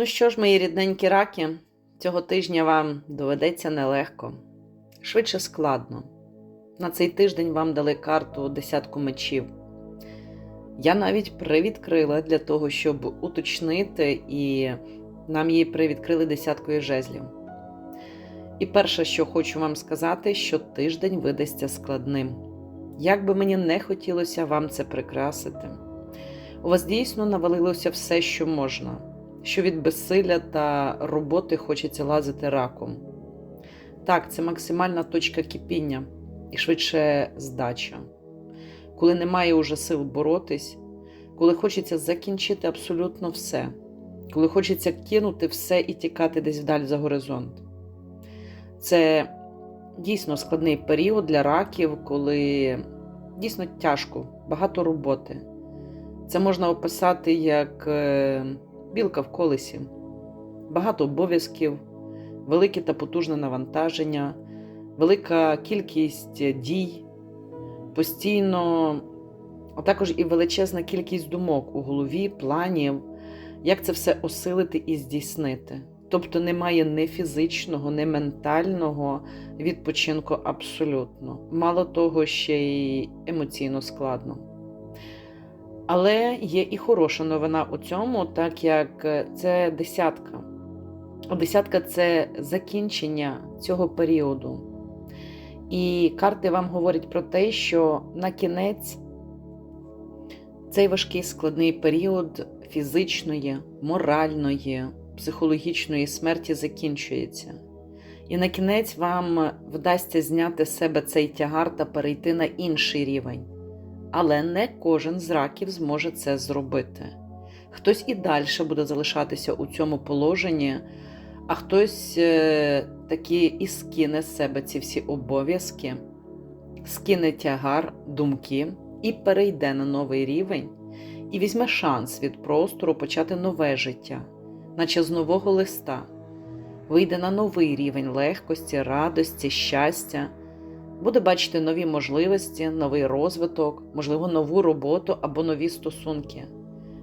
Ну що ж, мої рідненькі раки, цього тижня вам доведеться нелегко, швидше складно. На цей тиждень вам дали карту десятку мечів. Я навіть привідкрила для того, щоб уточнити, і нам її привідкрили десяткою жезлів. І перше, що хочу вам сказати, що тиждень видасться складним. Як би мені не хотілося вам це прикрасити, у вас дійсно навалилося все, що можна, що від безсилля та роботи хочеться лазити раком. Так, це максимальна точка кипіння і швидше здача. Коли немає уже сил боротись, коли хочеться закінчити абсолютно все, коли хочеться кинути все і тікати десь вдаль за горизонт. Це дійсно складний період для раків, коли дійсно тяжко, багато роботи. Це можна описати як е, білка в колесі, багато обов'язків, велике та потужне навантаження, велика кількість дій, постійно, а також і величезна кількість думок у голові, планів, як це все осилити і здійснити. Тобто немає ні фізичного, ні ментального відпочинку абсолютно. Мало того, ще й емоційно складно. Але є і хороша новина у цьому, так як це десятка. Десятка це закінчення цього періоду. І карти вам говорять про те, що на кінець цей важкий складний період фізичної, моральної, психологічної смерті закінчується. І на кінець вам вдасться зняти з себе цей тягар та перейти на інший рівень. Але не кожен з раків зможе це зробити. Хтось і далі буде залишатися у цьому положенні, а хтось е, таки і скине з себе ці всі обов'язки, скине тягар, думки і перейде на новий рівень, і візьме шанс від простору почати нове життя, наче з нового листа, вийде на новий рівень легкості, радості, щастя, буде бачити нові можливості, новий розвиток, можливо, нову роботу або нові стосунки,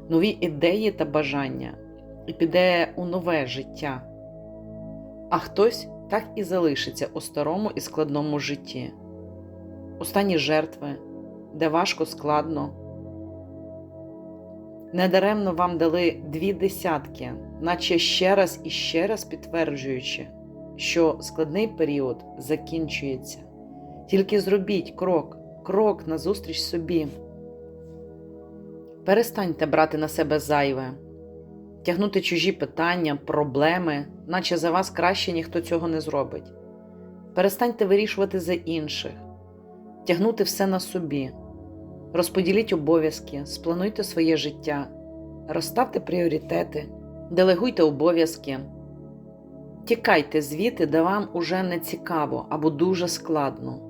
нові ідеї та бажання, і піде у нове життя. А хтось так і залишиться у старому і складному житті. Останні жертви, де важко складно. Недаремно вам дали дві десятки, наче ще раз і ще раз підтверджуючи, що складний період закінчується. Тільки зробіть крок, крок назустріч собі. Перестаньте брати на себе зайве, тягнути чужі питання, проблеми, наче за вас краще ніхто цього не зробить. Перестаньте вирішувати за інших, тягнути все на собі. Розподіліть обов'язки, сплануйте своє життя, розставте пріоритети, делегуйте обов'язки, тікайте звідти, де вам уже не цікаво або дуже складно.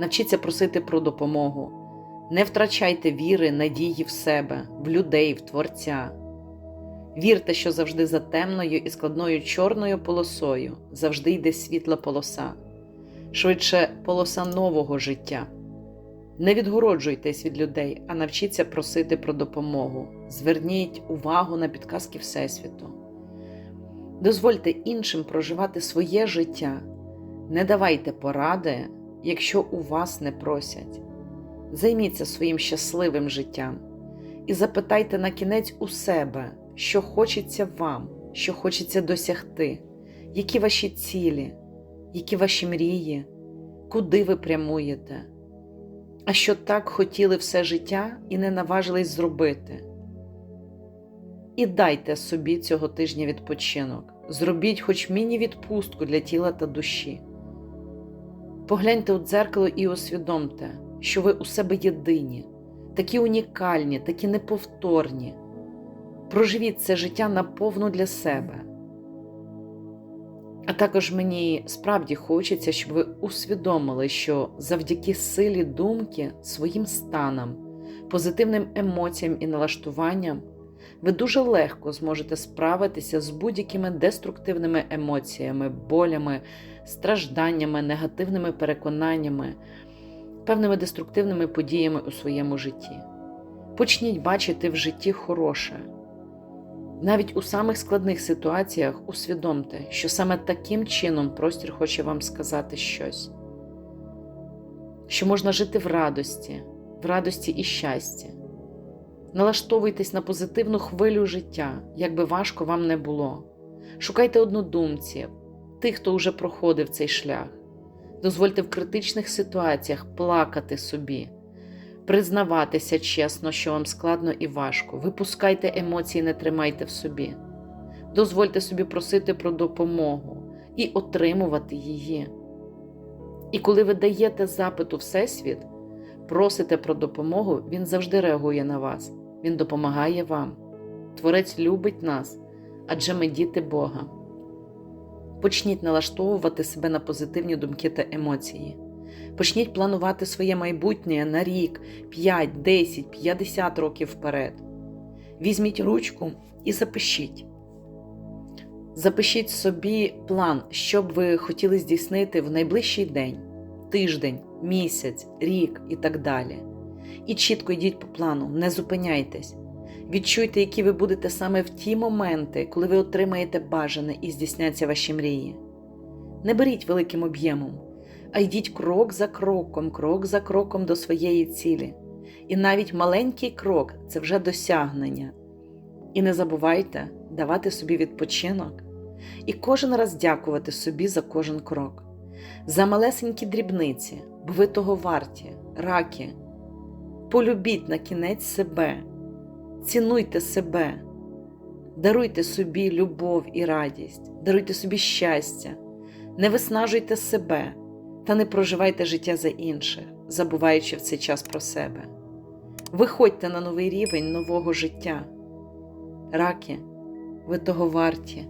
Навчіться просити про допомогу, не втрачайте віри, надії в себе, в людей, в Творця. Вірте, що завжди за темною і складною чорною полосою завжди йде світла полоса, швидше полоса нового життя. Не відгороджуйтесь від людей, а навчіться просити про допомогу. Зверніть увагу на підказки Всесвіту. Дозвольте іншим проживати своє життя. Не давайте поради, якщо у вас не просять. Займіться своїм щасливим життям і запитайте на кінець у себе, що хочеться вам, що хочеться досягти, які ваші цілі, які ваші мрії, куди ви прямуєте а що так хотіли все життя і не наважились зробити. І дайте собі цього тижня відпочинок, зробіть хоч міні-відпустку для тіла та душі. Погляньте у дзеркало і усвідомте, що ви у себе єдині, такі унікальні, такі неповторні. Проживіть це життя наповну для себе. А також мені справді хочеться, щоб ви усвідомили, що завдяки силі думки, своїм станам, позитивним емоціям і налаштуванням ви дуже легко зможете справитися з будь-якими деструктивними емоціями, болями, стражданнями, негативними переконаннями, певними деструктивними подіями у своєму житті. Почніть бачити в житті хороше. Навіть у самих складних ситуаціях усвідомте, що саме таким чином простір хоче вам сказати щось, що можна жити в радості, в радості і щасті. Налаштовуйтесь на позитивну хвилю життя, як би важко вам не було. Шукайте однодумців, тих, хто вже проходив цей шлях. Дозвольте в критичних ситуаціях плакати собі, признаватися чесно, що вам складно і важко. Випускайте емоції, не тримайте в собі. Дозвольте собі просити про допомогу і отримувати її. І коли ви даєте запиту Всесвіт, просите про допомогу, він завжди реагує на вас. Він допомагає вам. Творець любить нас, адже ми діти Бога. Почніть налаштовувати себе на позитивні думки та емоції. Почніть планувати своє майбутнє на рік, 5, 10, 50 років вперед. Візьміть ручку і запишіть. Запишіть собі план, що б ви хотіли здійснити в найближчий день, тиждень, місяць, рік і так далі. І чітко йдіть по плану, не зупиняйтесь. Відчуйте, які ви будете саме в ті моменти, коли ви отримаєте бажане і здійсняться ваші мрії. Не беріть великим об'ємом, а йдіть крок за кроком, крок за кроком до своєї цілі. І навіть маленький крок це вже досягнення. І не забувайте давати собі відпочинок і кожен раз дякувати собі за кожен крок, за малесенькі дрібниці, бо ви того варті, раки. Полюбіть на кінець себе, цінуйте себе, даруйте собі любов і радість, даруйте собі щастя, не виснажуйте себе та не проживайте життя за інших, забуваючи в цей час про себе. Виходьте на новий рівень нового життя. Раки, ви того варті.